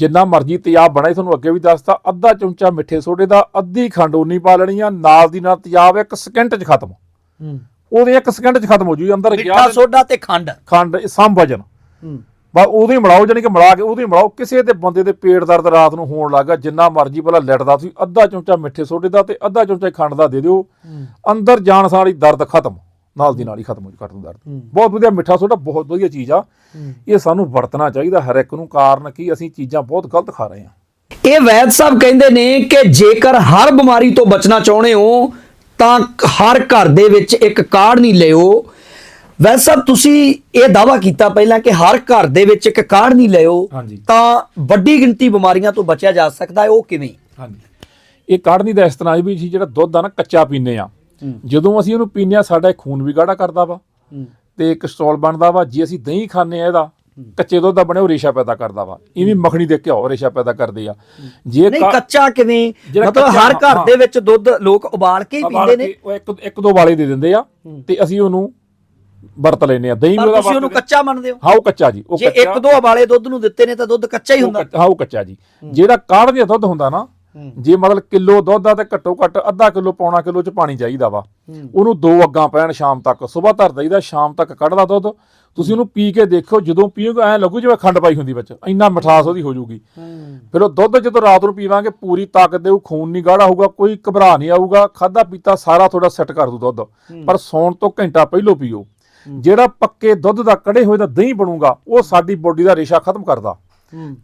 ਜਿੰਨਾ ਮਰਜ਼ੀ ਤੇਜ਼ਾਬ ਬਣਾ ਤੁਹਾਨੂੰ ਅੱਗੇ ਵੀ ਦੱਸਤਾ ਅੱਧਾ ਚਮਚਾ ਮਿੱਠੇ ਸੋਡੇ ਦਾ ਅੱਧੀ ਖੰਡ ਉਨੀ ਪਾ ਲੈਣੀ ਆ ਨਾਲ ਦੀ ਨਾਲ ਤੇਜ਼ਾਬ ਇੱਕ ਸਕਿੰਟ 'ਚ ਖਤਮ। ਹੂੰ। ਉਹਦੇ ਇੱਕ ਸਕਿੰਟ 'ਚ ਖਤਮ ਹੋ ਜੂ ਅੰਦਰ ਗਿਆ ਮਿੱਠਾ ਸੋਡਾ ਤੇ ਖੰਡ। ਖੰਡ ਸਮ ਵਜਨ ਹੂੰ। ਬਾ ਉਹਦੀ ਮਿਲਾਓ ਜਾਨੀ ਕਿ ਮਿਲਾ ਕੇ ਉਹਦੀ ਮਿਲਾਓ ਕਿਸੇ ਦੇ ਬੰਦੇ ਦੇ ਪੇਟ ਦਰਦ ਰਾਤ ਨੂੰ ਹੋਣ ਲੱਗਾ ਜਿੰਨਾ ਮਰਜ਼ੀ ਪਹਿਲਾਂ ਲਿਟਦਾ ਤੁਸੀਂ ਅੱਧਾ ਚਮਚਾ ਮਿੱਠੇ ਸੋਡੇ ਦਾ ਤੇ ਅੱਧਾ ਚਮਚਾ ਖੰਡ ਦਾ ਦੇ ਦਿਓ। ਅੰਦਰ ਜਾਣ ਸਾਰੀ ਦਰਦ ਖਤਮ। ਨਾਲ ਦੀ ਨਾਲ ਹੀ ਖਤਮ ਹੋ ਜੂ ਦਰਦ। ਬਹੁਤ ਵਧੀਆ ਮਿੱਠਾ ਸੋਡਾ ਬਹੁਤ ਵਧੀਆ ਚੀਜ਼ ਆ। ਇਹ ਸਾਨੂੰ ਵਰਤਣਾ ਚਾਹੀਦਾ ਹਰ ਇੱਕ ਨੂੰ ਕਾਰਨ ਕੀ ਅਸੀਂ ਚੀਜ਼ਾਂ ਬਹੁਤ ਗਲਤ ਖਾ ਰਹੇ ਹਾਂ। ਇਹ ਵੈਦ ਸਾਹਿਬ ਕਹਿੰਦੇ ਨੇ ਕਿ ਜੇਕਰ ਹਰ ਬਿਮਾਰੀ ਤੋਂ ਬਚਣਾ ਚਾਹੁੰਦੇ ਹੋ ਤਾਂ ਹਰ ਘਰ ਦੇ ਵਿੱਚ ਇੱਕ ਕਾੜ ਨਹੀਂ ਲਿਓ। ਵੈਦ ਸਾਹਿਬ ਤੁਸੀਂ ਇਹ ਦਾਵਾ ਕੀਤਾ ਪਹਿਲਾਂ ਕਿ ਹਰ ਘਰ ਦੇ ਵਿੱਚ ਇੱਕ ਕਾੜ ਨਹੀਂ ਲਿਓ ਹਾਂਜੀ। ਤਾਂ ਵੱਡੀ ਗਿਣਤੀ ਬਿਮਾਰੀਆਂ ਤੋਂ ਬਚਿਆ ਜਾ ਸਕਦਾ ਹੈ ਉਹ ਕਿਵੇਂ? ਹਾਂਜੀ। ਇਹ ਕਾੜਨੀ ਦਾ ਇਸ ਤਰ੍ਹਾਂ ਹੈ ਵੀ ਅਸੀਂ ਜਿਹੜਾ ਦੁੱਧ ਆ ਨਾ ਕੱਚਾ ਪੀਨੇ ਆ ਜਦੋਂ ਅਸੀਂ ਉਹਨੂੰ ਪੀਨੇ ਆ ਸਾਡਾ ਖੂਨ ਵੀ ਗਾੜਾ ਕਰਦਾ ਵਾ। ਤੇ ਕੋਲੇਸਟ੍ਰੋਲ ਬਣਦਾ ਵਾ ਜੇ ਅਸੀਂ ਦਹੀਂ ਖਾਂਦੇ ਆ ਇਹਦਾ ਕੱਚੇ ਦੁੱਧ ਦਾ ਬਣਿਆ ਉਹ ਰੇਸ਼ਾ ਪੈਦਾ ਕਰਦਾ ਵਾ। ਇਵੇਂ ਮੱਖਣੀ ਦੇ ਘਿਓ ਰੇਸ਼ਾ ਪੈਦਾ ਕਰਦੇ ਆ। ਜੇ ਨਹੀਂ ਕੱਚਾ ਕਿਵੇਂ? ਮਤਲਬ ਹਰ ਘਰ। ਦੇ ਵਿੱਚ ਦੁੱਧ ਲੋਕ ਉਬਾਲ ਕੇ ਪੀਂਦੇ ਨੇ। ਉਹ ਇੱਕ ਇੱਕ ਦੋ ਵਾਲੇ ਦੇ ਦਿੰਦੇ ਆ ਤੇ ਅਸੀਂ ਉਹਨੂੰ ਵਰਤ ਲੈਨੇ ਆ। ਦਹੀਂ ਵੀ ਤੁਸੀਂ ਉਹਨੂੰ ਕੱਚਾ ਮੰਨਦੇ ਹੋ? ਹਾਂ ਉਹ ਕੱਚਾ ਜੀ। ਉਹ ਜੇ ਇੱਕ ਦੋ ਉਬਾਲੇ ਦੁੱਧ ਨੂੰ ਦਿੱਤੇ ਨੇ ਤਾਂ ਦੁੱਧ ਕੱਚਾ ਹੀ ਹੁੰਦਾ। ਹਾਂ ਉਹ ਕੱਚਾ ਜੀ। ਜਿਹੜਾ ਕਾੜ ਦਾ ਦੁੱਧ ਹੁੰਦਾ ਨਾ ਜੇ ਮਤਲਬ ਕਿਲੋ ਦੁੱਧ ਆ ਤੇ ਘੱਟੋ ਘੱਟ ਅੱਧਾ ਕਿਲੋ ਪੌਣਾ ਕਿਲੋ ਚ ਪਾਣੀ ਚਾਹੀਦਾ ਵਾ। ਉਹਨੂੰ ਦੋ ਅੱਗਾਂ ਪੈਣ ਸ਼ਾਮ ਤੱਕ। ਸਵੇਰ ਧਰ ਦਈਦਾ ਸ਼ਾਮ ਤੱਕ ਕੱਢਦਾ ਦੁੱਧ। ਤੁਸੀਂ ਉਹਨੂੰ ਪੀ ਕੇ ਦੇਖਿਓ ਜਦੋਂ ਪੀਓਗੇ ਐ ਲੱਗੂ ਜਿਵੇਂ ਖੰਡ ਪਾਈ ਹੁੰਦੀ ਵਿੱਚ। ਇੰਨਾ ਮਿਠਾਸ ਉਹਦੀ ਹੋ ਜਾਊਗੀ ਫਿਰ ਉਹ ਦੁੱਧ ਜਦੋਂ ਰਾਤ ਨੂੰ ਪੀਵਾਂਗੇ ਪੂਰੀ ਤਾਕਤ ਦੇਊ ਖੂਨ ਨਹੀਂ ਗਾੜਾ ਹੋਊਗਾ ਕੋਈ ਘਬਰਾ ਨਹੀਂ ਆਊਗਾ। ਖਾਦਾ ਪੀਤਾ ਸਾਰਾ ਤੁਹਾਡਾ ਸੈੱਟ ਕਰ ਦੂ ਦੁੱਧ। ਪਰ ਸੌਣ ਤੋਂ ਘੰਟਾ ਪਹਿਲਾਂ ਪੀਓ। ਜਿਹੜਾ ਪੱਕੇ ਦੁੱਧ ਦਾ ਕੜੇ ਹੋਏ ਦਾ ਦਹੀਂ ਬਣੂਗਾ ਉਹ ਸਾਡੀ ਬੋਡੀ ਦਾ ਰੇਸ਼ਾ ਖਤਮ ਕਰਦਾ।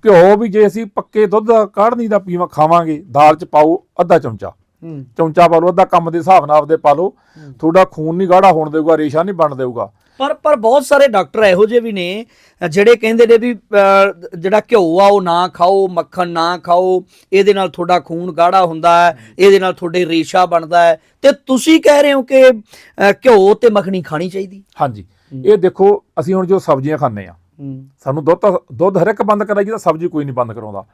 ਘਿਓ ਵੀ ਜੇ ਅਸੀਂ ਪੱਕੇ ਦੁੱਧ ਦਾ ਕਾੜਨੀ ਦਾ ਪੀਵਾ ਖਾਵਾਂਗੇ ਦਾਲ ਚ ਪਾਓ ਅੱਧਾ ਚਮਚਾ। ਚਮਚਾ ਪਾ ਲਓ ਅੱਧਾ ਕੰਮ ਦੇ ਹਿਸਾਬ ਨਾਲ ਆਪਦੇ ਪਾ ਲਓ। ਤੁਹਾਡਾ ਖੂਨ ਨਹੀਂ ਗਾੜਾ ਹੋਣ ਦੇਊਗਾ ਰੇਸ਼ਾ ਨਹੀਂ ਬਣ ਦੇਊਗਾ। ਪਰ ਪਰ ਬਹੁਤ ਸਾਰੇ ਡਾਕਟਰ ਇਹੋ ਜਿਹੇ ਵੀ ਨੇ ਜਿਹੜੇ ਕਹਿੰਦੇ ਨੇ ਵੀ ਜਿਹੜਾ ਘਿਓ ਆ ਉਹ ਨਾ ਖਾਓ ਮੱਖਣ ਨਾ ਖਾਓ ਇਹਦੇ ਨਾਲ ਤੁਹਾਡਾ ਖੂਨ ਗਾੜਾ ਹੁੰਦਾ ਹੈ ਇਹਦੇ ਨਾਲ ਤੁਹਾਡੇ ਰੇਸ਼ਾ ਬਣਦਾ ਹੈ। ਤੇ ਤੁਸੀਂ ਕਹਿ ਰਹੇ ਹੋ ਕਿ ਘਿਓ ਤੇ ਮੱਖਣੀ ਖਾਣੀ ਚਾਹੀਦੀ। ਹਾਂਜੀ। ਇਹ ਦੇਖੋ ਅਸੀਂ ਹੁਣ ਜੋ ਸਬਜ਼ੀਆਂ ਖਾਂਦੇ ਆ ਸਾਨੂੰ ਦੁੱਧ ਦੁੱਧ ਹਰ ਇੱਕ ਬੰਦ ਕਰਾਈ ਤਾਂ ਸਬਜ਼ੀ ਕੋਈ ਨਹੀਂ ਬੰਦ ਕਰਾਉਂਦਾ।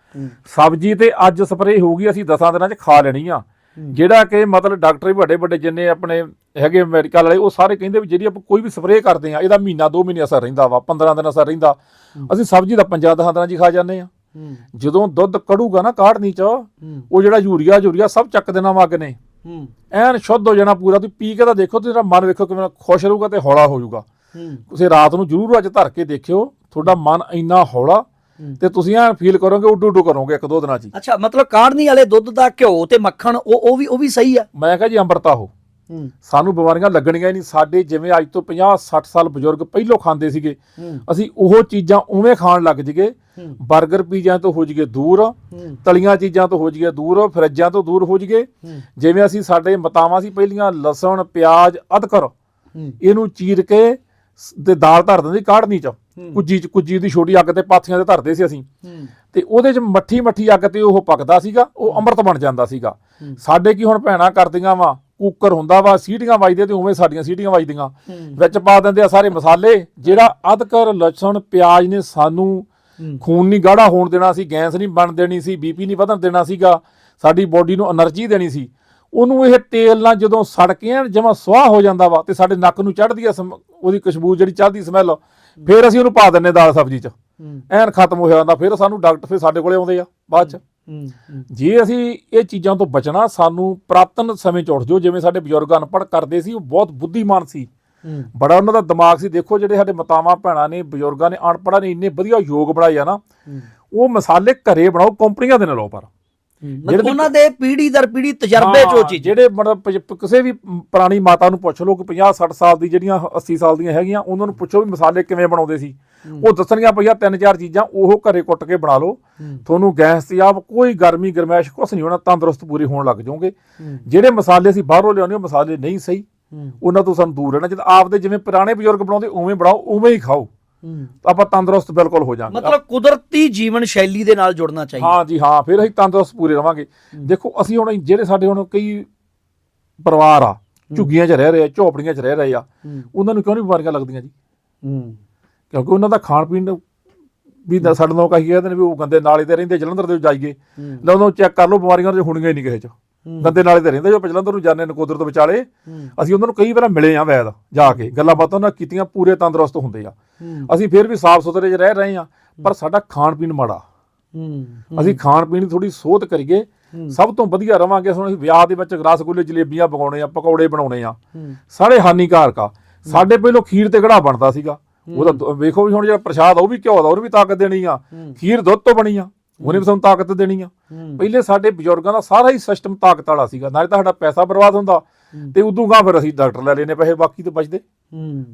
ਸਬਜ਼ੀ ਤੇ ਅੱਜ ਸਪਰੇਅ ਹੋਊਗੀ ਅਸੀਂ 10 ਦਿਨਾਂ 'ਚ ਖਾ ਲੈਣੀ ਆ। ਜਿਹੜਾ ਕਿ ਮਤਲਬ ਡਾਕਟਰ ਵੀ ਵੱਡੇ ਵੱਡੇ ਜਿੰਨੇ ਆਪਣੇ ਹੈਗੇ ਮੈਡੀਕਲ ਵਾਲੇ ਉਹ ਸਾਰੇ ਕਹਿੰਦੇ ਵੀ ਜਿਹੜੀ ਆਪਾਂ ਕੋਈ ਵੀ ਸਪਰੇਅ ਕਰਦੇ ਆ ਇਹਦਾ ਮਹੀਨਾ 2 ਮਹੀਨੇ ਅਸਰ ਰਹਿੰਦਾ ਵਾ 15 ਦਿਨ ਅਸਰ ਰਹਿੰਦਾ। ਅਸੀਂ ਸਬਜ਼ੀ ਦਾ 5 10 ਦਿਨਾਂ 'ਚ ਖਾ ਜਾਂਦੇ ਆ। ਜਦੋਂ ਦੁੱਧ ਕੜੂਗਾ ਨਾ ਕਾੜਨੀ 'ਚ ਉਹ ਜਿਹੜਾ ਯੂਰੀਆ ਯੂਰੀਆ ਸਭ ਚੱਕ ਦੇਣਾ ਮੱਗ ਨੇ। ਐਨ ਸ਼ੁੱਧ ਹੋ ਜਾਣਾ ਪੂਰਾ ਤੁਸੀਂ ਪੀ ਕੇ ਤਾਂ ਦੇਖੋ ਤੇਰਾ ਮਨ ਵੇਖੋ ਕਿਵੇਂ ਖੁਸ਼ ਰਹੂਗਾ ਤੇ ਹੌਲਾ ਹੋ ਜਾਊਗਾ। ਤੁਸੀਂ ਰਾਤ ਨੂੰ ਜ਼ਰੂਰ ਅੱਜ ਧਰ ਕੇ ਦੇਖਿਓ ਤੁਹਾਡਾ ਮਨ ਇੰਨਾ ਹੌਲਾ ਤੇ ਤੁਸੀਂ ਐ ਫੀਲ ਕਰੋਗੇ ਉੱਡੂ ਉੱਡੂ ਕਰੋਗੇ ਇੱਕ ਦੋ ਦਿਨਾਂ 'ਚ। ਅੱਛਾ ਮਤਲਬ ਕਾੜਨੀ ਵਾਲੇ ਦੁੱਧ ਦਾ ਘਿਓ ਤੇ ਮੱਖਣ ਉਹ ਉਹ ਵੀ ਉਹ ਵੀ ਸਹੀ ਆ? ਮੈਂ ਕਿਹਾ ਜੀ ਅੰਮ੍ਰਿਤਾ ਹੋ। ਸਾਨੂੰ ਬਿਮਾਰੀਆਂ ਲੱਗਣੀਆਂ ਹੀ ਨਹੀਂ। ਸਾਡੇ ਜਿਵੇਂ ਅੱਜ ਤੋਂ 50 60 ਸਾਲ ਬਜ਼ੁਰਗ ਪਹਿਲੋਂ ਖਾਂਦੇ ਸੀਗੇ ਅਸੀਂ ਉਹ ਚੀਜ਼ਾਂ ਉਵੇਂ ਖਾਣ ਲੱਗ ਜੀਗੇ। 버ਗਰ ਪੀਜ਼ਾ ਤੋਂ ਹੋ ਜੀਗੇ ਦੂਰ ਤਲੀਆਂ ਚੀਜ਼ਾਂ ਤੋਂ ਹੋ ਜੀਗੇ ਦੂਰ ਫਰਿੱਜਾਂ ਤੋਂ ਦੂਰ ਹੋ ਜੀਗੇ। ਜਿਵੇਂ ਅਸੀਂ ਸਾਡੇ ਮਤਾਵਾਂ ਸੀ ਪਹਿਲੀਆਂ ਲਸਣ ਪਿਆਜ਼ ਅਦਕਰ ਇਹਨੂੰ ਚੀਰ ਕੇ ਦੇ ਦਾਲ ਧਰ ਦਿੰਦੇ ਕਾੜਨੀ ਚ। ਕੁੱਜੀ ਚ ਕੁਜੀ ਦੀ ਛੋਟੀ ਅੱਗ ਤੇ ਪਾਥੀਆਂ ਤੇ ਧਰਦੇ ਸੀ ਅਸੀਂ। ਤੇ ਉਹਦੇ ਚ ਮੱਠੀ ਮੱਠੀ ਅੱਗ ਤੇ ਉਹ ਪੱਕਦਾ ਸੀਗਾ ਉਹ ਅੰਮ੍ਰਿਤ ਬਣ ਜਾਂਦਾ ਸੀਗਾ। ਸਾਡੇ ਕੀ ਹੁਣ ਭੈਣਾ ਕਰਦੀਆਂ ਵਾ ਕੁੱਕਰ ਹੁੰਦਾ ਵਾ ਸੀਟੀਆਂ ਵੱਜਦੇ ਤੇ ਉਵੇਂ ਸਾਡੀਆਂ ਸੀਟੀਆਂ ਵੱਜਦੀਆਂ। ਵਿੱਚ ਪਾ ਦਿੰਦੇ ਆ ਸਾਰੇ ਮਸਾਲੇ ਜਿਹੜਾ ਅਦਕਰ ਲਸਣ ਪਿਆਜ਼ ਨੇ ਸਾਨੂੰ ਖੂਨ ਨਹੀਂ ਗਾੜਾ ਹੋਣ ਦੇਣਾ ਸੀ ਗੈਸ ਨਹੀਂ ਬਣ ਦੇਣੀ ਸੀ ਬੀਪੀ ਨਹੀਂ ਵਧਣ ਦੇਣਾ ਸੀਗਾ। ਸਾਡੀ ਬੋਡੀ ਨੂੰ એનર્ਜੀ ਦੇਣੀ ਸੀ। ਉਹਨੂੰ ਇਹ ਤੇਲ ਨਾਲ ਜਦੋਂ ਸੜ ਕੇ ਐਨ ਜਮਾ ਸੁਆਹ ਹੋ ਜਾਂਦਾ ਵਾ ਤੇ ਸਾਡੇ ਨੱਕ ਨੂੰ ਚੜ੍ਹਦੀ ਆ ਉਹਦੀ ਖੁਸ਼ਬੂ ਜਿਹੜੀ ਚੜ੍ਹਦੀ ਸਮੈਲ ਫਿਰ ਅਸੀਂ ਉਹਨੂੰ ਪਾ ਦਿੰਨੇ ਦਾਲ ਸਬਜ਼ੀ 'ਚ। ਐਨ ਖਤਮ ਹੋ ਜਾਂਦਾ ਫਿਰ ਸਾਨੂੰ ਡਾਕਟਰ ਫਿਰ ਸਾਡੇ ਕੋਲੇ ਆਉਂਦੇ ਆ ਬਾਅਦ 'ਚ। ਜੇ ਅਸੀਂ ਇਹ ਚੀਜ਼ਾਂ ਤੋਂ ਬਚਣਾ ਸਾਨੂੰ ਪ੍ਰਾਤਨ ਸਮੇਂ 'ਚ ਉੱਠ ਜੋ ਜਿਵੇਂ ਸਾਡੇ ਬਜ਼ੁਰਗ ਅਨਪੜ੍ਹ ਕਰਦੇ ਸੀ ਉਹ ਬਹੁਤ ਬੁੱਧੀਮਾਨ ਸੀ। ਬੜਾ ਉਹਨਾਂ ਦਾ ਦਿਮਾਗ ਸੀ ਦੇਖੋ ਜਿਹੜੇ ਸਾਡੇ ਮਾਤਾਵਾਂ ਭੈਣਾਂ ਨੇ ਬਜ਼ੁਰਗਾਂ ਨੇ ਅਨਪੜ੍ਹਾਂ ਨੇ ਇੰਨੇ ਵਧੀਆ ਯੋਗ ਬਣਾਏ ਆ ਨਾ ਉਹ ਮਸਾਲੇ ਘਰੇ ਬਣਾਓ ਕੰਪਨੀਆਂ ਦੇ ਨਾਲ ਲਓ ਪਰ। ਮਤਲਬ ਉਹਨਾਂ ਦੇ ਪੀੜੀ ਦਰ ਪੀੜੀ ਤਜਰਬੇ ਚ ਚੀਜ਼ ਜਿਹੜੇ ਮਤਲਬ ਕਿਸੇ ਵੀ ਪੁਰਾਣੀ ਮਾਤਾ ਨੂੰ ਪੁੱਛ ਲਓ ਕਿ 50 60 ਸਾਲ ਦੀ ਜਿਹੜੀਆਂ 80 ਸਾਲ ਦੀਆਂ ਹੈਗੀਆਂ ਉਹਨਾਂ ਨੂੰ ਪੁੱਛੋ ਵੀ ਮਸਾਲੇ ਕਿਵੇਂ ਬਣਾਉਂਦੇ ਸੀ। ਉਹ ਦੱਸਣਗੀਆਂ ਭਈਆ ਤਿੰਨ ਚਾਰ ਚੀਜ਼ਾਂ ਉਹ ਘਰੇ ਕੁੱਟ ਕੇ ਬਣਾ ਲਓ। ਤੁਹਾਨੂੰ ਗੈਸ ਤੇ ਆਪ ਕੋਈ ਗਰਮੀ ਗਰਮੈਸ਼ ਕੁਛ ਨਹੀਂ ਹੋਣਾ ਤੰਦਰੁਸਤ ਪੂਰੇ ਹੋਣ ਲੱਗ ਜਾਓਗੇ। ਜਿਹੜੇ ਮਸਾਲੇ ਅਸੀਂ ਬਾਹਰੋਂ ਲਿਆਉਂਦੇ ਉਹ ਮਸਾਲੇ ਨਹੀਂ ਸਹੀ। ਉਹਨਾਂ ਤੋਂ ਸਾਨੂੰ ਦੂਰ ਰਹਿਣਾ ਜਦ ਆਪਦੇ ਜਿਵੇਂ ਪੁਰਾਣੇ ਬਜ਼ੁਰਗ ਬਣਾਉਂਦੇ ਉਵੇਂ ਬਣਾਓ ਉਵੇਂ ਹੀ ਖਾਓ। ਆਪਾਂ ਤੰਦਰੁਸਤ ਬਿਲਕੁਲ ਹੋ ਜਾਵਾਂਗੇ ਮਤਲਬ ਕੁਦਰਤੀ ਜੀਵਨ ਸ਼ੈਲੀ ਦੇ ਨਾਲ ਜੁੜਨਾ ਚਾਹੀਦਾ। ਹਾਂ ਜੀ ਹਾਂ ਫਿਰ ਅਸੀਂ ਤੰਦਰੁਸਤ ਪੂਰੇ ਰਵਾਂਗੇ। ਦੇਖੋ ਅਸੀਂ ਹੁਣ ਜਿਹੜੇ ਸਾਡੇ ਹੁਣ ਕਈ ਪਰਿਵਾਰ ਆ ਝੁੱਗੀਆਂ 'ਚ ਰਹਿ ਰਹੇ ਆ ਝੋਪੜੀਆਂ 'ਚ ਰਹਿ ਰਹੇ ਆ ਉਹਨਾਂ ਨੂੰ ਕਿਉਂ ਨਹੀਂ ਬਿਮਾਰੀਆਂ ਲੱਗਦੀਆਂ ਜੀ? ਕਿਉਂਕਿ ਉਹਨਾਂ ਦਾ ਖਾਣ ਪੀਣ ਵੀ ਸਾਡੇ ਲੋਕ ਕਹੀ ਕਹਿੰਦੇ ਨੇ ਵੀ ਉਹ ਗੰਦੇ ਨਾਲੇ ਤੇ ਰਹਿੰਦੇ ਜਲੰਧਰ ਦੇ ਜਾਈਏ। ਲੈ ਉਹਨੂੰ ਚੈੱਕ ਕਰ ਲਓ ਬਿਮਾਰੀਆਂ ਤੇ ਹੋਣੀਆਂ ਹੀ ਨਹੀਂ ਕਿਸੇ 'ਚ। ਗੰਦੇ ਨਾਲੇ ਤੇ ਰਹਿੰਦੇ ਜੋ ਜਲੰਧਰ ਨੂੰ ਜਾਂਦੇ ਨਕੋਦਰ ਤੋਂ ਵਿਚਾਲੇ। ਅਸੀਂ ਉਹਨਾਂ ਨੂੰ ਕਈ ਵਾਰ ਮਿਲੇ ਆ ਵੈਦ ਜਾ ਕੇ। ਗੱਲਾਂ ਬਾਤਾਂ ਉਹਨਾਂ ਕੀਤੀਆਂ ਪੂਰੇ ਤੰਦਰੁਸਤ ਹੁੰਦੇ ਆ। ਅਸੀਂ ਫਿਰ ਵੀ ਸਾਫ਼ ਸੁਥਰੇ 'ਚ ਰਹਿ ਰਹੇ ਆ ਪਰ ਸਾਡਾ ਖਾਣ ਪੀਣ ਮਾੜਾ। ਅਸੀਂ ਖਾਣ ਪੀਣ ਦੀ ਥੋੜੀ ਸੋਧ ਕਰੀਏ ਸਭ ਤੋਂ ਵਧੀਆ ਰਵਾਂਗੇ ਹੁਣ ਅਸੀਂ ਵਿਆਹ ਦੇ ਵਿੱਚ ਰਸਗੁੱਲੇ ਜਲੇਬੀਆਂ ਪਕਾਉਣੇ ਆ ਪਕੌੜੇ ਬਣਾਉਣੇ ਆ। ਸਾਰੇ ਹਾਨੀਕਾਰਕ ਆ। ਸਾਡੇ ਪਹਿਲੋਂ ਖੀਰ ਤੇ ਕੜਾ ਬਣਦਾ ਸੀਗਾ। ਉਹਦਾ ਵੇਖੋ ਵੀ ਹੁਣ ਜਿਹੜਾ ਪ੍ਰਸ਼ਾਦ ਆ ਉਹ ਵੀ ਘਿਓ ਦਾ ਉਹਨੂੰ ਵੀ ਤਾਕਤ ਦੇਣੀ ਆ। ਖੀਰ ਦੁੱਧ ਤੋਂ ਬਣੀ ਆ। ਉਹਨੇ ਵੀ ਸਾਨੂੰ ਤਾਕਤ ਦੇਣੀ ਆ। ਪਹਿਲੇ ਸਾਡੇ ਬਜ਼ੁਰਗਾਂ ਦਾ ਸਾਰਾ ਹੀ ਸਿਸਟਮ ਤਾਕਤ ਵਾਲਾ ਸੀਗਾ। ਨਾਲੇ ਤਾਂ ਸਾਡਾ ਪੈਸਾ ਬਰਬਾਦ ਹੁੰਦਾ। ਤੇ ਉਦੋਂ ਗਾਂ ਫਿਰ ਅਸੀਂ ਡਾਕਟਰ ਲੈ ਲੈਨੇ ਪੈਸੇ ਬਾਕੀ ਤੇ ਬਚਦੇ।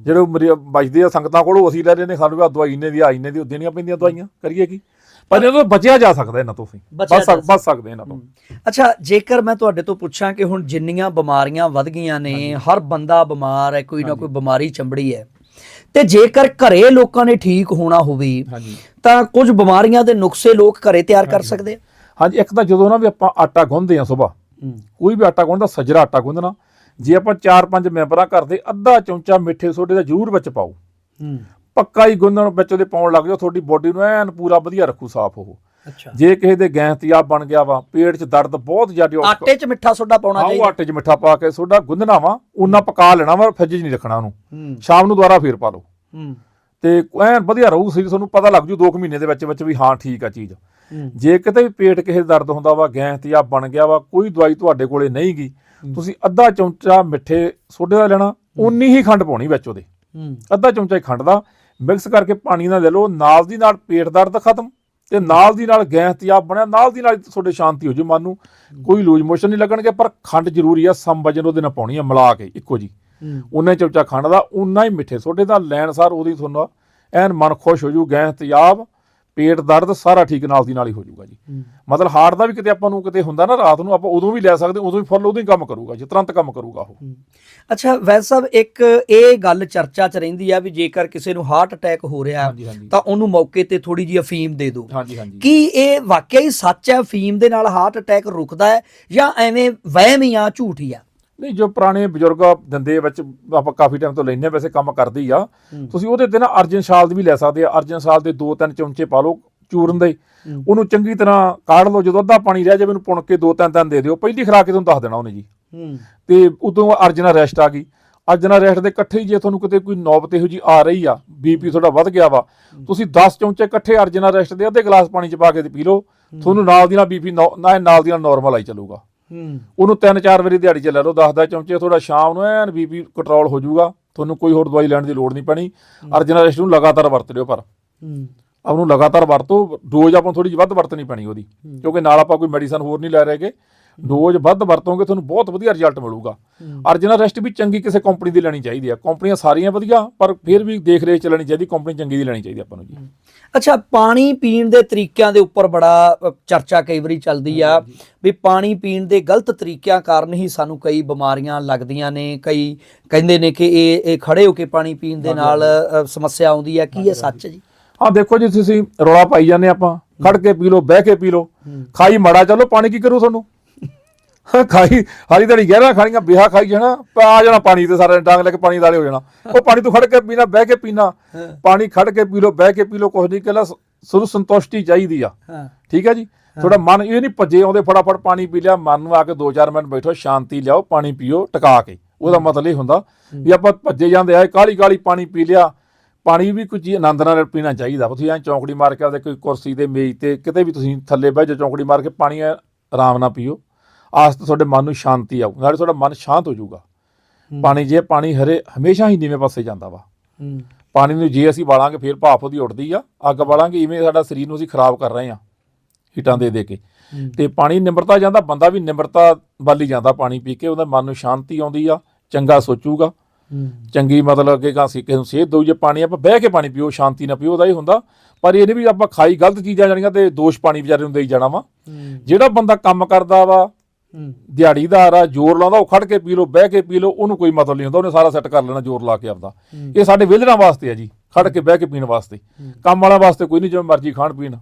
ਜਿਹੜੇ ਮਰੀ- ਬਚਦੇ ਆ ਸੰਗਤਾਂ ਕੋਲੋਂ ਅਸੀਂ ਲੈ ਲੈਨੇ ਸਾਨੂੰ ਆ ਦਵਾਈ ਇੰਨੇ ਦੀ ਆ ਇੰਨੇ ਦੀ ਉਹ ਦੇਣੀਆਂ ਪੈਂਦੀਆਂ ਦਵਾਈਆਂ ਕਰੀਏ ਕੀ? ਪਰ ਇਹਨਾਂ ਤੋਂ ਬਚਿਆ ਜਾ ਸਕਦਾ ਇਹਨਾਂ ਤੋਂ ਸਕ- ਬਚ ਸਕਦੇ ਇਹਨਾਂ ਤੋਂ। ਅੱਛਾ ਜੇਕਰ ਮੈਂ ਤੁਹਾਡੇ ਤੋਂ ਪੁੱਛਾਂ ਕਿ ਹੁਣ ਜਿੰਨੀਆਂ ਬਿਮਾਰੀਆਂ ਵੱਧ ਗਈਆਂ ਨੇ ਹਰ ਬੰਦਾ ਬਿਮਾਰ ਹੈ ਕੋਈ ਨਾ ਕੋਈ ਬਿਮਾਰੀ ਚੰਬੜੀ ਹੈ ਤੇ ਜੇਕਰ ਘਰੇ ਲੋਕਾਂ ਨੇ ਠੀਕ ਹੋਣਾ ਹੋਵੇ ਤਾਂ ਕੁਝ ਬਿਮਾਰੀਆਂ ਦੇ ਨੁਕਸੇ ਲੋਕ ਘਰੇ ਤਿਆਰ ਕਰ ਸਕਦੇ ਆ? ਹਾਂਜੀ ਇੱਕ ਤਾਂ ਜਦੋਂ ਨਾ ਵੀ ਆਪਾਂ ਆਟਾ ਗੁੰਨਦੇ ਆ ਸਵੇਰ ਕੋਈ ਵੀ ਆਟਾ ਗੁੰਨਦਾ ਸਜਰਾ ਆਟਾ ਗੁੰਨਣਾ। ਜੇ ਆਪਾਂ 4-5 ਮੈਂਬਰਾਂ ਘਰ ਦੇ ਅੱਧਾ ਚਮਚਾ ਮਿੱਠੇ ਸੋਡੇ ਦਾ ਜ਼ਰੂਰ ਵਿੱਚ ਪਾਓ। ਹੂੰ। ਪੱਕਾ ਹੀ ਗੁੰਨਣ ਵਿੱਚ ਉਹਦੇ ਪਾਉਣ ਲੱਗ ਜਾਓ ਤੁਹਾਡੀ ਬੋਡੀ ਨੂੰ ਐਨ ਪੂਰਾ ਵਧੀਆ ਰੱਖੂ ਸਾਫ਼ ਉਹ। ਜੇ ਕਿਸੇ ਦੇ ਗੈਸ ਤੇਜ਼ਾਬ ਬਣ ਗਿਆ ਵਾ ਪੇਟ 'ਚ ਦਰਦ ਬਹੁਤ ਜ਼ਿਆਦਾ ਆਟੇ 'ਚ ਮਿੱਠਾ ਸੋਡਾ ਪਾਉਣਾ ਚਾਹੀਦਾ। ਆਟੇ 'ਚ ਮਿੱਠਾ ਪਾ ਕੇ ਸੋਡਾ ਗੁੰਨਣਾ ਵਾ ਉਹਨਾਂ ਪਕਾ ਲੈਣਾ ਵਾ ਫ੍ਰਿਜ 'ਚ ਨਹੀਂ ਰੱਖਣਾ ਉਹਨੂੰ। ਸ਼ਾਮ ਨੂੰ ਦੁਬਾਰਾ ਫੇਰ ਪਾ ਲਓ ਤੇ ਐਨ ਵਧੀਆ ਰਹੂ ਸਰੀਰ ਤੁਹਾਨੂੰ ਪਤਾ ਲੱਗ ਜੂ 2 ਮਹੀਨੇ ਦੇ ਵਿੱਚ ਵਿੱਚ ਵੀ ਹਾਂ ਠੀਕ ਆ ਚੀਜ਼। ਜੇ ਕਿਤੇ ਵੀ ਪੇਟ ਕਿਸੇ ਦਰਦ ਹੁੰਦਾ ਵਾ ਗੈਸ ਤੇਜ਼ਾਬ ਬਣ ਗਿਆ ਵਾ ਕੋਈ ਦਵਾਈ ਤੁਹਾਡੇ ਕੋਲੇ ਨਹੀਂ ਗੀ ਤੁਸੀਂ ਅੱਧਾ ਚਮਚਾ ਮਿੱਠੇ ਸੋਡੇ ਦਾ ਲੈਣਾ ਉਨੀ ਹੀ ਖੰਡ ਪਾਉਣੀ ਵਿੱਚ ਉਹਦੇ। ਅੱਧਾ ਚਮਚਾ ਹੀ ਖੰਡ ਦਾ ਮਿਕਸ ਕਰਕੇ ਪਾਣੀ ਨਾਲ ਲੈ ਲਓ ਨਾਲ ਦੀ ਨਾਲ ਪੇਟ ਦਰਦ ਖਤਮ। ਤੇ ਨਾਲ ਦੀ ਨਾਲ ਗੈਸ ਤੇਜ਼ਾਬ ਬਣਿਆ ਨਾਲ ਦੀ ਨਾਲ ਤੁਹਾਡੇ ਸ਼ਾਂਤੀ ਹੋ ਜੂ ਮਨ ਨੂੰ। ਕੋਈ ਲੂਜ ਮੋਸ਼ਨ ਨਹੀਂ ਲੱਗਣਗੇ ਪਰ ਖੰਡ ਜ਼ਰੂਰੀ ਆ ਸਮ ਵਜਨ ਉਹਦੇ ਨਾਲ ਪਾਉਣੀ ਆ ਮਿਲਾ ਕੇ ਇੱਕੋ ਜੀ। ਹੀ। ਚਮਚਾ ਖੰਡ ਦਾ ਉਨਾ ਹੀ ਮਿੱਠੇ ਸੋਡੇ ਦਾ ਲੈਣ ਸਾਰ ਉਹਦੀ ਤੁਹਾਨੂੰ ਐਨ ਮਨ ਖੁਸ਼ ਹੋ ਜੂ ਗੈਸ ਤੇਜ਼ਾਬ ਪੇਟ ਦਰਦ ਸਾਰਾ ਠੀਕ ਨਾਲ ਦੀ ਨਾਲ ਹੀ ਹੋ ਜਾਊਗਾ ਜੀ। ਮਤਲਬ ਹਾਰਟ ਦਾ ਵੀ ਕਿਤੇ ਆਪਾਂ ਨੂੰ ਕਿਤੇ ਹੁੰਦਾ ਨਾ ਰਾਤ ਨੂੰ ਆਪਾਂ ਉਦੋਂ ਵੀ ਲੈ ਸਕਦੇ ਉਦੋਂ ਵੀ ਫੁੱਲ ਉਦੋਂ ਹੀ ਕੰਮ ਕਰੂਗਾ ਜੀ ਤੁਰੰਤ ਕੰਮ ਕਰੂਗਾ ਉਹ। ਅੱਛਾ ਵੈਦ ਸਾਹਿਬ ਇੱਕ ਇਹ ਗੱਲ ਚਰਚਾ 'ਚ ਰਹਿੰਦੀ ਆ ਵੀ ਜੇਕਰ ਕਿਸੇ ਨੂੰ ਹਾਰਟ ਅਟੈਕ ਹੋ ਰਿਹਾ ਤਾਂ ਉਹਨੂੰ ਮੌਕੇ ਤੇ ਥੋੜੀ ਜਿਹੀ ਅਫੀਮ ਦੇ ਦਿਓ। ਕੀ ਇਹ ਵਾਕਿਆ ਹੀ ਸੱਚ ਹੈ ਅਫੀਮ ਦੇ ਨਾਲ ਹਾਰਟ ਅਟੈਕ ਰੁਕਦਾ ਹੈ ਜਾਂ ਐਵੇਂ ਵਹਿਮ ਹੀ ਆ ਝੂਠ ਹੀ ਆ? ਨਹੀਂ ਜੋ ਪੁਰਾਣੇ ਬਜ਼ੁਰਗ ਦਿੰਦੇ ਵਿੱਚ ਆਪਾਂ ਕਾਫੀ ਟਾਈਮ ਤੋਂ ਲੈਨੇ ਵੈਸੇ ਕੰਮ ਕਰਦੇ ਆ। ਤੁਸੀਂ ਉਹਦੇ ਤੇ ਨਾ ਅਰਜਨ ਸਾਲ ਦੀ ਵੀ ਲੈ ਸਕਦੇ ਆ। ਅਰਜਨ ਸਾਲ ਦੇ ਦੋ ਤਿੰਨ ਚਮਚੇ ਪਾ ਲਓ ਚੂਰਨ ਦੇ। ਉਹਨੂੰ ਚੰਗੀ ਤਰ੍ਹਾਂ ਕਾੜ ਲਓ ਜਦੋਂ ਅੱਧਾ ਪਾਣੀ ਰਹਿ ਜਾਵੇ ਉਹਨੂੰ ਪੁਣ ਕੇ ਦੋ ਤਿੰਨ ਤਿੰਨ ਦੇ ਦਿਓ। ਪਹਿਲੀ ਖਰਾਕ ਤੁਹਾਨੂੰ ਦੱਸ ਦੇਣਾ ਉਹਨੇ ਜੀ। ਤੇ ਉਦੋਂ ਅਰਜਨਾ ਰੈਸਟ ਆ ਗਈ। ਅਰਜਨਾ ਰੈਸਟ ਦੇ ਇਕੱਠੇ ਹੀ ਜੇ ਤੁਹਾਨੂੰ ਕਿਤੇ ਕੋਈ ਨੌਬਤ ਇਹੋ ਜੀ ਆ ਰਹੀ ਆ ਬੀਪੀ ਤੁਹਾਡਾ ਵੱਧ ਗਿਆ ਵਾ ਤੁਸੀਂ 10 ਚਮਚੇ ਇਕੱਠੇ ਅਰਜਨਾ ਰੈਸਟ ਦੇ ਅੱਧੇ ਗਲਾਸ ਪਾਣੀ ਚ ਪਾ ਕੇ ਤੇ ਪੀ ਲਓ। ਤੁਹਾਨੂੰ ਨਾਲ ਦੀ ਨਾਲ ਬੀਪੀ ਨਾਲ ਦੀ ਨਾਲ ਨਾਰਮਲ ਆਈ ਚੱਲੂਗਾ। ਉਹਨੂੰ ਤਿੰਨ ਚਾਰ ਵਾਰੀ ਦਿਹਾੜੀ ਚ ਲੈ ਲਓ 10 10 ਚਮਚੇ ਥੋੜਾ ਸ਼ਾਮ ਨੂੰ ਐਨ ਬੀਪੀ ਕੰਟਰੋਲ ਹੋ ਜਾਊਗਾ। ਤੁਹਾਨੂੰ ਕੋਈ ਹੋਰ ਦਵਾਈ ਲੈਣ ਦੀ ਲੋੜ ਨਹੀਂ ਪੈਣੀ। ਅਰਜਨਾ ਰੈਸਟ ਨੂੰ ਲਗਾਤਾਰ ਵਰਤ ਲਿਓ ਪਰ। ਹੂੰ। ਉਹਨੂੰ ਲਗਾਤਾਰ ਵਰਤੋ। ਡੋਜ਼ ਆਪਾਂ ਨੂੰ ਥੋੜੀ ਜਿਹੀ ਵੱਧ ਵਰਤਣੀ ਪੈਣੀ ਉਹਦੀ। ਕਿਉਂਕਿ ਨਾਲ ਆਪਾਂ ਕੋਈ ਮੈਡੀਸਨ ਹੋਰ ਨਹੀਂ ਲੈ ਰਹੇਗੇ ਡੋਜ਼ ਵੱਧ ਵਰਤੋਗੇ ਤੁਹਾਨੂੰ ਬਹੁਤ ਵਧੀਆ ਰਿਜ਼ਲਟ ਮਿਲੂਗਾ। ਅਰਜਨਾ ਰੈਸਟ ਵੀ ਚੰਗੀ ਕਿਸੇ ਕੰਪਨੀ ਦੀ ਲੈਣੀ ਚਾਹੀਦੀ ਆ। ਕੰਪਨੀਆਂ ਸਾਰੀਆਂ ਵਧੀਆ ਪਰ ਫਿਰ ਵੀ ਦੇਖ ਰੇਖ ਚ ਲੈਣੀ ਚਾਹੀਦੀ ਕੰਪਨੀ ਚੰਗੀ ਦੀ ਲੈਣੀ ਚਾਹੀਦੀ ਆਪਾਂ ਨੂੰ ਜੀ। ਅੱਛਾ ਪਾਣੀ ਪੀਣ ਦੇ ਤਰੀਕਿਆਂ ਦੇ ਉੱਪਰ ਬੜਾ ਚਰਚਾ ਕਈ ਵਾਰੀ ਚੱਲਦੀ ਆ। ਵੀ ਪਾਣੀ ਪੀਣ ਦੇ ਗਲਤ ਤਰੀਕਿਆਂ ਕਾਰਨ ਹੀ ਸਾਨੂੰ ਕਈ ਬਿਮਾਰੀਆਂ ਲੱਗਦੀਆਂ ਨੇ। ਕਈ ਕਹਿੰਦੇ ਨੇ ਕਿ ਇਹ ਇਹ ਖੜੇ ਹੋ ਕੇ ਪਾਣੀ ਪੀਣ ਦੇ ਨਾਲ ਸਮੱਸਿਆ ਆਉਂਦੀ ਆ। ਕੀ ਇਹ ਸੱਚ ਜੀ? ਹਾਂ ਦੇਖੋ ਜੀ ਤੁਸੀਂ ਰੌਲਾ ਪਾਈ ਜਾਂਦੇ ਆਪਾਂ। ਖੜ ਕੇ ਪੀ ਲਓ ਬਹਿ ਕੇ ਪੀ ਲਓ। ਖਾਈ ਮੜਾ ਚਲੋ ਪਾਣੀ ਕੀ ਕਰੂ ਤੁਹਾਨੂੰ? ਖਾਈ ਹਾਰੀ ਤੜੀ ਗਹਿਰਾ ਖਾਣੀਆਂ ਬਿਹਾ ਖਾਈ ਜਾਣਾ ਪਾ ਜਾਣਾ ਪਾਣੀ ਤੇ ਸਾਰਾ ਡਾਂਗ ਲੈ ਕੇ ਪਾਣੀ ਵਾਲੇ ਹੋ ਜਾਣਾ। ਉਹ ਪਾਣੀ ਤੂੰ ਖੜ ਕੇ ਪੀਣਾ ਬਹਿ ਕੇ ਪੀਣਾ। ਪਾਣੀ ਖੜ ਕੇ ਪੀ ਲਓ ਬਹਿ ਕੇ ਪੀ ਲਓ ਕੁਛ ਨਹੀਂ ਕਹਿੰਦਾ ਸੁਰੂ ਸੰਤੁਸ਼ਟੀ ਚਾਹੀਦੀ ਆ। ਠੀਕ ਹੈ ਜੀ? ਥੋੜਾ ਮਨ ਇਹ ਨਹੀਂ ਭੱਜੇ ਆਉਂਦੇ ਫਟਾਫਟ ਪਾਣੀ ਪੀ ਲਿਆ ਮਨ ਨੂੰ ਆ ਕੇ 2-4 ਮਿੰਟ ਬੈਠੋ ਸ਼ਾਂਤੀ ਲਿਆਓ ਪਾਣੀ ਪੀਓ ਟਿਕਾ ਕੇ। ਉਹਦਾ ਮਤਲਬ ਇਹ ਹੁੰਦਾ ਵੀ ਆਪਾਂ ਭੱਜੇ ਜਾਂਦੇ ਆ ਕਾਲੀ ਕਾਲੀ ਪਾਣੀ ਪੀ ਲਿਆ। ਪਾਣੀ ਵੀ ਕੁਝ ਆਨੰਦ ਨਾਲ ਪੀਣਾ ਚਾਹੀਦਾ। ਤੁਸੀਂ ਐਂ ਚੌਂਕੜੀ ਮਾਰ ਕੇ ਆਪਦੇ ਕੋਈ ਕੁਰਸੀ ਦੇ ਮੇਜ਼ ਤੇ ਕਿਤੇ ਵੀ ਤੁਸੀਂ ਥੱਲੇ ਬਹਿ ਜਾਓ ਚੌਂਕੜੀ ਮਾਰ ਕੇ ਪਾਣੀ ਆਰਾਮ ਨਾਲ ਪੀਓ। ਆਸ ਤੋਂ ਤੁਹਾਡੇ ਮਨ ਨੂੰ ਸ਼ਾਂਤੀ ਆਊ ਨਾਲੇ ਤੁਹਾਡਾ ਮਨ ਸ਼ਾਂਤ ਹੋ ਜਾਊਗਾ। ਪਾਣੀ ਜੇ ਪਾਣੀ ਹਰੇ ਹਮੇਸ਼ਾ ਹੀ ਨੀਵੇਂ ਪਾਸੇ ਜਾਂਦਾ ਵਾ। ਪਾਣੀ ਨੂੰ ਜੇ ਅਸੀਂ ਬਾਲਾਂਗੇ ਫਿਰ ਭਾਫ ਉਹਦੀ ਉੱਡਦੀ ਆ ਅੱਗ ਬਾਲਾਂਗੇ ਇਵੇਂ ਸਾਡਾ ਸਰੀਰ ਨੂੰ ਅਸੀਂ ਖਰਾਬ ਕਰ ਰਹੇ ਆ ਹੀਟਾਂ ਦੇ ਦੇ ਕੇ। ਤੇ ਪਾਣੀ ਨਿਮਰਤਾ ਜਾਂਦਾ ਬੰਦਾ ਵੀ ਨਿਮਰਤਾ ਵੱਲ ਹੀ ਜਾਂਦਾ ਪਾਣੀ ਪੀ ਕੇ ਉਹਦਾ ਮਨ ਨੂੰ ਸ਼ਾਂਤੀ ਆਉਂਦੀ ਆ ਚੰਗਾ ਸੋਚੂਗਾ। ਚੰਗੀ ਮਤਲਬ ਅੱਗੇ ਕਾਂ ਸੀ ਕਿਸੇ ਨੂੰ ਸੇਧ ਦਊ ਜੇ ਪਾਣੀ ਆਪਾਂ ਬਹਿ ਕੇ ਪਾਣੀ ਪੀਓ ਸ਼ਾਂਤੀ ਨਾਲ ਪੀਓ ਉਹਦਾ ਹੀ ਹੁੰਦਾ। ਪਰ ਇਹ ਨਹੀਂ ਵੀ ਆਪਾਂ ਖਾਈ ਗਲਤ ਚੀਜ਼ਾਂ ਜਾਣੀਆਂ ਤੇ ਦੋਸ਼ ਪਾਣੀ ਵਿਚਾਰੇ ਨੂੰ ਦੇਈ ਜਾਣਾ ਵਾ। ਜਿਹੜਾ ਬੰਦਾ ਕੰਮ ਕਰਦਾ ਵਾ ਦਿਹਾੜੀਦਾਰ ਆ ਜ਼ੋਰ ਲਾਉਂਦਾ ਉਹ ਖੜ ਕੇ ਪੀ ਲਓ ਬਹਿ ਕੇ ਪੀ ਲਓ ਉਹਨੂੰ ਕੋਈ ਮਤਲਬ ਨਹੀਂ ਹੁੰਦਾ ਉਹਨੇ ਸਾਰਾ ਸੈੱਟ ਕਰ ਲੈਣਾ ਜ਼ੋਰ ਲਾ ਕੇ ਆਪਦਾ। ਇਹ ਸਾਡੇ ਵਿਹਲਰਾਂ ਵਾਸਤੇ ਆ ਜੀ ਖੜ ਕੇ ਬਹਿ ਕੇ ਪੀਣ ਵਾਸਤੇ। ਕੰਮ ਵਾਲਿਆਂ ਵਾਸਤੇ ਕੋਈ ਨਹੀਂ ਜਿਵੇਂ ਮਰਜ਼ੀ ਖਾਣ ਪੀਣ।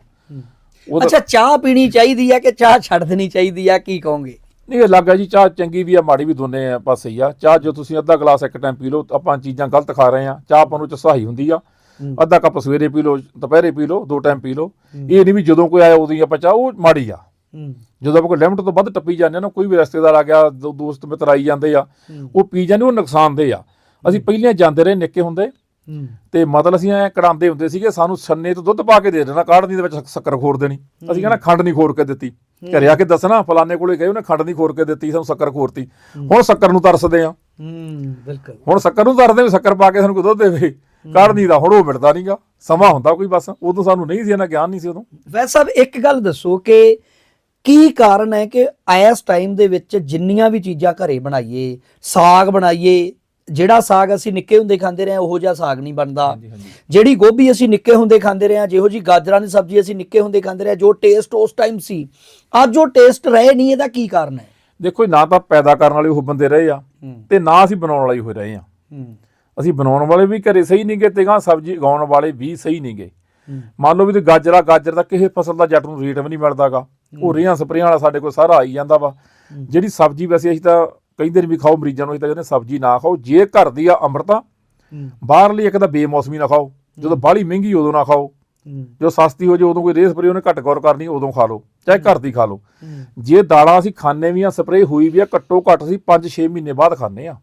ਅੱਛਾ ਚਾਹ ਪੀਣੀ ਚਾਹੀਦੀ ਆ ਕਿ ਚਾਹ ਛੱਡ ਦੇਣੀ ਚਾਹੀਦੀ ਆ ਕੀ ਕਹੋਗੇ? ਨਹੀਂ ਇਹ ਲੱਗਾ ਜੀ ਚਾਹ ਚੰਗੀ ਵੀ ਆ ਮਾੜੀ ਵੀ ਦੋਨੇ ਆ ਪਾਸੇ ਹੀ ਆ। ਚਾਹ ਜੋ ਤੁਸੀਂ ਅੱਧਾ ਗਲਾਸ ਇੱਕ ਟਾਈਮ ਪੀ ਲਓ ਆਪਾਂ ਚੀਜ਼ਾਂ ਗਲਤ ਖਾ ਰਹੇ ਆ। ਚਾਹ ਆਪਾਂ ਨੂੰ ਚ ਸਹਾਈ ਹੁੰਦੀ ਆ। ਅੱਧਾ ਕੱਪ ਸਵੇਰੇ ਪੀ ਲਓ ਦੁਪਹਿਰੇ ਪੀ ਲਓ ਦੋ ਟਾਈਮ ਪੀ ਲਓ। ਇਹ ਨਹੀਂ ਵੀ ਜਦੋਂ ਕੋਈ ਆਇਆ ਉਦੋਂ ਹੀ ਆਪਾਂ ਚਾਹ ਉਹ ਮਾੜੀ ਆ। ਜਦੋਂ ਆਪਾਂ ਕੋਈ ਲਿਮਟ ਤੋਂ ਵੱਧ ਟੱਪੀ ਜਾਂਦੇ ਨਾ ਕੋਈ ਵੀ ਰਿਸ਼ਤੇਦਾਰ ਆ ਗਿਆ ਦੋਸਤ ਮਿੱਤਰ ਆਈ ਜਾਂਦੇ ਆ ਉਹ ਪੀ ਜਾਂਦੇ ਉਹ ਨੁਕਸਾਨਦੇ ਆ। ਅਸੀਂ ਪਹਿਲਾਂ ਜਾਂਦੇ ਰਹੇ ਨਿੱਕੇ ਹੁੰਦੇ। ਤੇ ਮਤਲਬ ਅਸੀਂ ਐ ਕੜਾਉਂਦੇ ਹੁੰਦੇ ਸੀਗੇ ਸਾਨੂੰ ਸੰਨੇ ਤੋਂ ਦੁੱਧ ਪਾ ਕੇ ਦੇ ਦੇਣਾ ਕਾੜਨੀ ਦੇ ਵਿੱਚ ਸ਼ੱਕਰ ਖੋਰ ਦੇਣੀ। ਅਸੀਂ ਕਹਿੰਦਾ ਖੰਡ ਨਹੀਂ ਖੋਰ ਕੇ ਦਿੱਤੀ। ਘਰੇ ਆ ਕੇ ਦੱਸਣਾ ਫਲਾਣੇ ਕੋਲੇ ਗਏ ਉਹਨੇ ਖੰਡ ਨਹੀਂ ਖੋਰ ਕੇ ਦਿੱਤੀ ਸਾਨੂੰ ਸ਼ੱਕਰ ਖੋਰਤੀ। ਹੁਣ ਸ਼ੱਕਰ ਨੂੰ ਤਰਸਦੇ ਆ। ਹੂੰ ਬਿਲਕੁਲ। ਹੁਣ ਸ਼ੱਕਰ ਨੂੰ ਤਰਸਦੇ ਵੀ ਸ਼ੱਕਰ ਪਾ ਕੇ ਸਾਨੂੰ ਕੋਈ ਦੁੱਧ ਦੇਵੇ ਕਾੜਨੀ ਦਾ ਹੁਣ ਉਹ ਮਿਲਦਾ ਨਹੀਂਗਾ ਸਮਾਂ ਹੁੰਦਾ ਕੋਈ ਬਸ। ਉਦੋਂ ਸਾਨੂੰ ਨਹੀਂ ਸੀ ਇਹਨਾਂ ਗਿਆਨ ਨਹੀਂ ਸੀ ਉਦੋਂ। ਵੈਸੇ ਸਾਹਿਬ ਇੱਕ ਗੱਲ ਦੱਸੋ ਕਿ ਕੀ ਕਾਰਨ ਹੈ ਕਿ ਇਸ ਟਾਈਮ ਦੇ ਵਿੱਚ ਜਿੰਨੀਆਂ ਵੀ ਚੀਜ਼ਾਂ ਘਰੇ ਬਣਾਈਏ ਸਾਗ ਬਣਾਈਏ ਜਿਹੜਾ ਸਾਗ ਅਸੀਂ ਨਿੱਕੇ ਹੁੰਦੇ ਖਾਂਦੇ ਰਹੇ ਉਹੋ ਜਿਹਾ ਸਾਗ ਨਹੀਂ ਬਣਦਾ। ਜਿਹੜੀ ਗੋਭੀ ਅਸੀਂ ਨਿੱਕੇ ਹੁੰਦੇ ਖਾਂਦੇ ਰਹੇ ਜਿਹੋ ਜੀ ਗਾਜਰਾਂ ਦੀ ਸਬਜ਼ੀ ਅਸੀਂ ਨਿੱਕੇ ਹੁੰਦੇ ਖਾਂਦੇ ਰਹੇ ਜੋ ਟੇਸਟ ਉਸ ਟਾਈਮ ਸੀ ਅੱਜ ਉਹ ਟੇਸਟ ਰਹੇ ਨਹੀਂ ਇਹਦਾ ਕੀ ਕਾਰਨ ਹੈ? ਦੇਖੋ ਨਾ ਤਾਂ ਪੈਦਾ ਕਰਨ ਵਾਲੇ ਉਹ ਬੰਦੇ ਰਹੇ ਆ ਤੇ ਨਾ ਅਸੀਂ ਬਣਾਉਣ ਵਾਲੇ ਹੋਏ ਰਹੇ ਆ। ਅਸੀਂ ਬਣਾਉਣ ਵਾਲੇ ਵੀ ਘਰੇ ਸਹੀ ਨਹੀਂਗੇ ਤੇ ਗਾਂ ਸਬਜ਼ੀ ਉਗਾਉਣ ਵਾਲੇ ਵੀ ਸਹੀ ਨਹੀਂਗੇ ਮੰਨ ਲਓ ਵੀ ਤੇ ਗਾਜਰਾ ਗਾਜਰ ਦਾ ਕਿਸੇ ਫਸਲ ਦਾ ਜੱਟ ਨੂੰ ਰੇਟ ਵੀ ਨਹੀਂ ਮਿਲਦਾਗਾ ਉਹ ਰੇਹਾਂ ਸਪਰੇਆਂ ਵਾਲਾ ਸਾਡੇ ਕੋਲ ਸਾਰਾ ਆਈ ਜਾਂਦਾ ਵਾ। ਜਿਹੜੀ ਸਬਜ਼ੀ ਵੈਸੇ ਅਸੀਂ ਤਾਂ ਕਹਿੰਦੇ ਨੇ ਵੀ ਖਾਓ ਮਰੀਜ਼ਾਂ ਨੂੰ ਅਸੀਂ ਤਾਂ ਕਹਿੰਦੇ ਸਬਜ਼ੀ ਨਾ ਖਾਓ। ਜੇ ਘਰ ਦੀ ਆ ਅੰਮ੍ਰਿਤਾ ਬਾਹਰਲੀ ਇੱਕ ਤਾਂ ਬੇਮੌਸਮੀ ਨਾ ਖਾਓ। ਜਦੋਂ ਬਾਹਲੀ ਮਹਿੰਗੀ ਉਦੋਂ ਨਾ ਖਾਓ। ਜਦੋਂ ਸਸਤੀ ਹੋ ਜੇ ਉਦੋਂ ਕੋਈ ਰੇਹ ਸਪਰੇ ਉਹਨੇ ਘੱਟ ਗੌਰ ਕਰਨੀ ਉਦੋਂ ਖਾ ਲਓ। ਚਾਹੇ ਘਰ ਦੀ ਖਾ ਲਓ। ਜੇ ਦਾਲਾਂ ਅਸੀਂ ਖਾਣੇ ਵੀ ਆ ਸਪਰੇ ਹੋਈ ਵੀ ਆ ਘੱਟੋ ਘੱਟ ਅਸੀਂ 5-6 ਮਹੀਨੇ ਬਾਅਦ ਖਾਣੇ ਆ।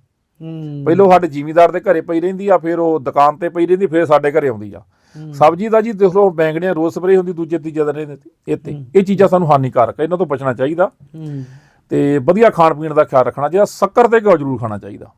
ਪਹਿਲੋਂ ਸਾਡੇ ਜ਼ਿਮੀਦਾਰ ਦੇ ਘਰੇ ਪਈ ਰਹਿੰਦੀ ਆ ਫਿਰ ਉਹ ਦੁਕਾਨ ਤੇ ਪਈ ਰਹਿੰਦੀ ਫਿਰ ਸਾਡੇ ਘਰੇ ਆਉਂਦੀ ਆ। ਸਬਜ਼ੀ ਦਾ ਜੀ ਦੇਖ ਲਓ ਹੁਣ ਬੈਂਗਣੀਆਂ ਰੋਜ਼ ਸਪਰੇ ਹੁੰਦੀ ਦੂਜੇ ਤੀਜੇ ਦਿਨ ਇੱਥੇ ਇਹ ਚੀਜ਼ਾਂ ਸਾਨੂੰ ਹਾਨੀਕਾਰਕ ਆ ਇਹਨਾਂ ਤੋਂ ਬਚਣਾ ਚਾਹੀਦਾ। ਹੂੰ। ਤੇ ਵਧੀਆ ਖਾਣ ਪੀਣ ਦਾ ਖਿਆਲ ਰੱਖਣਾ ਚਾਹੀਦਾ ਸ਼ੱਕਰ ਤੇ ਘਿਓ ਜ਼ਰੂਰ ਖਾਣਾ ਚਾਹੀਦਾ।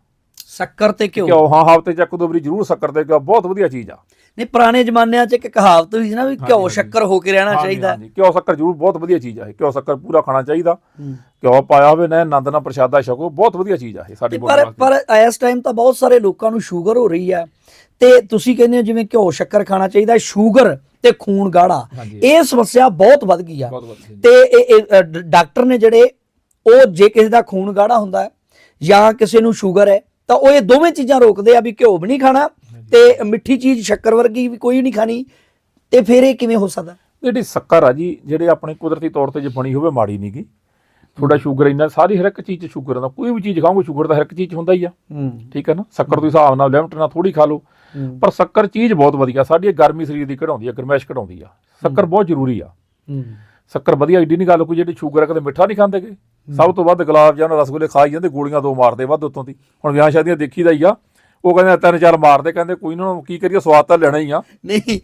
ਸ਼ੱਕਰ ਤੇ ਘਿਓ। ਘਿਓ ਹਾਂ ਹਫ਼ਤੇ ਚ ਇੱਕ ਦੋ ਵਾਰੀ ਜ਼ਰੂਰ ਸ਼ੱਕਰ ਤੇ ਘਿਓ ਬਹੁਤ ਵਧੀਆ ਚੀਜ਼ ਆ। ਨਹੀਂ ਪੁਰਾਣੇ ਜ਼ਮਾਨਿਆਂ 'ਚ ਇੱਕ ਕਹਾਵਤ ਵੀ ਸੀ ਨਾ ਵੀ ਘਿਓ ਹਾਂਜੀ। ਸ਼ੱਕਰ ਹੋ ਕੇ ਰਹਿਣਾ ਹਾਂਜੀ, ਚਾਹੀਦਾ। ਹਾਂਜੀ, ਘਿਓ ਸ਼ੱਕਰ ਜ਼ਰੂਰ ਬਹੁਤ ਵਧੀਆ ਚੀਜ਼ ਆ ਇਹ। ਘਿਓ ਸ਼ੱਕਰ ਪੂਰਾ ਖਾਣਾ ਚਾਹੀਦਾ। ਹੂੰ। ਘਿਓ ਪਾਇਆ ਹੋਵੇ ਨਾ ਆਨੰਦ ਨਾਲ ਪ੍ਰਸ਼ਾਦਾ ਛਕੋ ਬਹੁਤ ਵਧੀਆ ਚੀਜ਼ ਆ ਇਹ ਸਾਡੀ ਤੇ ਬੋਡੀ ਪਰ ਵਾਸਤੇ। ਪਰ ਇਸ ਟਾਈਮ ਤਾਂ ਬਹੁਤ ਸਾਰੇ ਲੋਕਾਂ ਨੂੰ ਸ਼ੂਗਰ ਹੋ ਰਹੀ ਹੈ ਤੇ ਤੁਸੀਂ ਕਹਿੰਦੇ ਹੋ ਜਿਵੇਂ ਘਿਓ ਸ਼ੱਕਰ ਖਾਣਾ ਚਾਹੀਦਾ ਸ਼ੂਗਰ ਤੇ ਖੂਨ ਗਾੜਾ। ਹਾਂਜੀ। ਇਹ ਸਮੱਸਿਆ ਬਹੁਤ ਵੱਧ ਗਈ ਆ। ਬਹੁਤ ਤੇ ਇਹ- ਇਹ, ਅ, ਡ- ਡਾਕਟਰ ਨੇ ਜਿਹੜੇ ਉਹ ਜੇ ਕਿਸੇ ਦਾ ਖੂਨ ਗਾੜਾ ਹੁੰਦਾ ਹੈ ਜਾਂ ਕਿਸੇ ਨੂੰ ਸ਼ੂਗਰ ਹੈ ਤਾਂ ਉਹ ਇਹ ਦੋਵੇਂ ਚੀਜ਼ਾਂ ਰੋਕਦੇ ਆ ਵੀ ਘਿਓ ਵੀ ਨਹੀਂ ਖਾਣਾ ਤੇ ਮਿੱਠੀ ਚੀਜ਼ ਸ਼ੱਕਰ ਵਰਗੀ ਵੀ ਕੋਈ ਨਹੀਂ ਖਾਣੀ ਤੇ ਫਿਰ ਇਹ ਕਿਵੇਂ ਹੋ ਸਕਦਾ? ਜਿਹੜੀ ਸ਼ੱਕਰ ਆ ਜੀ ਜਿਹੜੇ ਆਪਣੇ ਕੁਦਰਤੀ ਤੌਰ ਤੇ ਜੇ ਬਣੀ ਹੋਵੇ ਮਾੜੀ ਨਹੀਂਗੀ ਥੋੜਾ ਸ਼ੂਗਰ ਇੰਨਾ ਸਾਰੀ ਹਰ ਇੱਕ ਚੀਜ਼ 'ਚ ਸ਼ੂਗਰ ਹੁੰਦਾ ਕੋਈ ਵੀ ਚੀਜ਼ ਖਾਓਗੇ ਸ਼ੂਗਰ ਤਾਂ ਹਰ ਇੱਕ ਚੀਜ਼ 'ਚ ਹੁੰਦਾ ਹੀ ਆ। ਠੀਕ ਹੈ ਨਾ? ਸ਼ੱਕਰ ਦੇ ਹਿਸਾਬ ਨਾਲ ਲਿਮਟ ਨਾਲ ਥੋੜੀ ਖਾ ਲਓ। ਪਰ ਸ਼ੱਕਰ ਚੀਜ਼ ਬਹੁਤ ਵਧੀਆ ਸਾਡੀ ਗਰਮੀ ਸਰੀਰ ਦੀ ਕਢਾਉਂਦੀ ਆ ਗਰਮੈਸ਼ ਕਢਾਉਂਦੀ ਆ। ਸ਼ੱਕਰ ਬਹੁਤ ਜ਼ਰੂਰੀ ਆ। ਸ਼ੱਕਰ ਵਧੀਆ ਏਡੀ ਨਹੀਂ ਗੱਲ ਕੋਈ ਜਿਹੜੀ ਸ਼ੂਗਰ ਆ ਕਦੇ ਮਿੱਠਾ ਨਹੀਂ ਖਾਂਦੇਗੇ ਸਭ ਤੋਂ ਵੱਧ ਗੁਲਾਬ ਜਾਮੁਨ ਰਸਗੁੱਲੇ ਖਾਈ ਜਾਂਦੇ ਗੋਲੀਆਂ ਦੋ ਮਾਰਦੇ ਵੱਧ ਉਤੋਂ ਦੀ। ਹੁਣ ਵਿਆਹ ਸ਼ਾਦੀਆਂ ਦੇਖੀਦਾ ਹੀ ਆ। ਉਹ ਕਹਿੰਦੇ ਤਿੰਨ ਚਾਰ ਮਾਰਦੇ ਕਹਿੰਦੇ ਕੋਈ ਨਾ ਕੀ ਕਰੀਏ ਸਵਾਦ ਤਾਂ ਲੈਣਾ ਹੀ ਆ। ਨਹੀਂ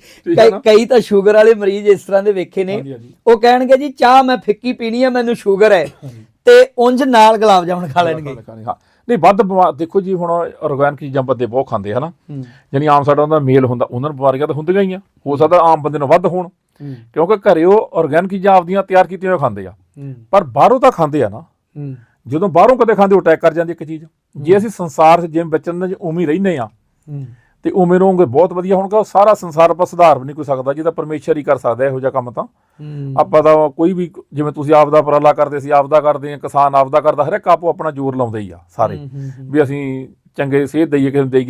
ਕਈ ਤਾਂ ਸ਼ੂਗਰ ਵਾਲੇ ਮਰੀਜ਼ ਇਸ ਤਰ੍ਹਾਂ ਦੇ ਵੇਖੇ ਨੇ। ਉਹ ਕਹਿਣਗੇ ਜੀ ਚਾਹ ਮੈਂ ਫਿੱਕੀ ਪੀਣੀ ਹੈ ਮੈਨੂੰ ਸ਼ੂਗਰ ਹੈ। ਤੇ ਉਂਝ ਨਾਲ ਗੁਲਾਬ ਜਾਮਣ ਖਾ ਲੈਣਗੇ। ਨਹੀਂ ਵੱਧ ਦੇਖੋ ਜੀ ਹੁਣ ਆਰਗੈਨਿਕ ਚੀਜ਼ਾਂ ਬੰਦੇ ਬਹੁਤ ਖਾਂਦੇ ਹਨਾ। ਜਾਨੀ ਆਮ ਸਾਡਾ ਉਹਦਾ ਮੇਲ ਹੁੰਦਾ ਉਹਨਾਂ ਨੂੰ ਬਿਮਾਰੀਆਂ ਤਾਂ ਹੁੰਦੀਆਂ ਹੀ ਆ। ਹੋ ਸਕਦਾ ਆਮ ਬੰਦੇ ਨੂੰ ਵੱਧ ਹੋਣ। ਕਿਉਂਕਿ ਘਰੇ ਉਹ ਆਰਗੈਨਿਕ ਚੀਜ਼ਾਂ ਆਪਦੀਆਂ ਤਿਆਰ ਕੀਤੀਆਂ ਹੋਈਆਂ ਖਾਂਦੇ ਆ। ਪਰ ਬਾਹਰੋਂ ਤਾਂ ਖਾਂਦੇ ਆ ਨਾ। ਜਦੋਂ ਬਾਹਰੋਂ ਕਦੇ ਖਾਂਦੇ ਉਹ ਅਟੈਕ ਕਰ ਜਾਂਦੀ ਇੱਕ ਚੀਜ਼। ਜੇ ਅਸੀਂ ਸੰਸਾਰ 'ਚ ਜਿਵੇਂ ਬਚਨ ਦੇ ਹੀ ਰਹਿੰਦੇ ਆ। ਤੇ ਉਵੇਂ ਰਹੋਗੇ ਬਹੁਤ ਵਧੀਆ। ਹੁਣ ਕਹੋ ਸਾਰਾ ਸੰਸਾਰ ਆਪਾਂ ਸੁਧਾਰ ਨਹੀਂ ਕੋਈ ਸਕਦਾ ਜਿਹਦਾ ਪਰਮੇਸ਼ਰ ਹੀ ਕਰ ਸਕਦਾ ਇਹੋ ਜਿਹਾ ਕੰਮ ਤਾਂ। ਆਪਾਂ ਤਾਂ ਕੋਈ ਵੀ ਜਿਵੇਂ ਤੁਸੀਂ ਆਪ ਦਾ ਉਪਰਾਲਾ ਕਰਦੇ ਸੀ ਆਪ ਦਾ ਕਰਦੇ ਆ ਕਿਸਾਨ ਆਪ ਦਾ ਕਰਦਾ ਹਰ ਇੱਕ ਆਪੋ ਆਪਣਾ ਜ਼ੋਰ ਲਾਉਂਦੇ ਹੀ ਆ ਸਾਰੇ। ਵੀ ਅਸੀਂ ਚੰਗੇ ਸੇਧ ਦਈਏ ਕਿਸੇ ਨੂੰ ਦੇਈਏ।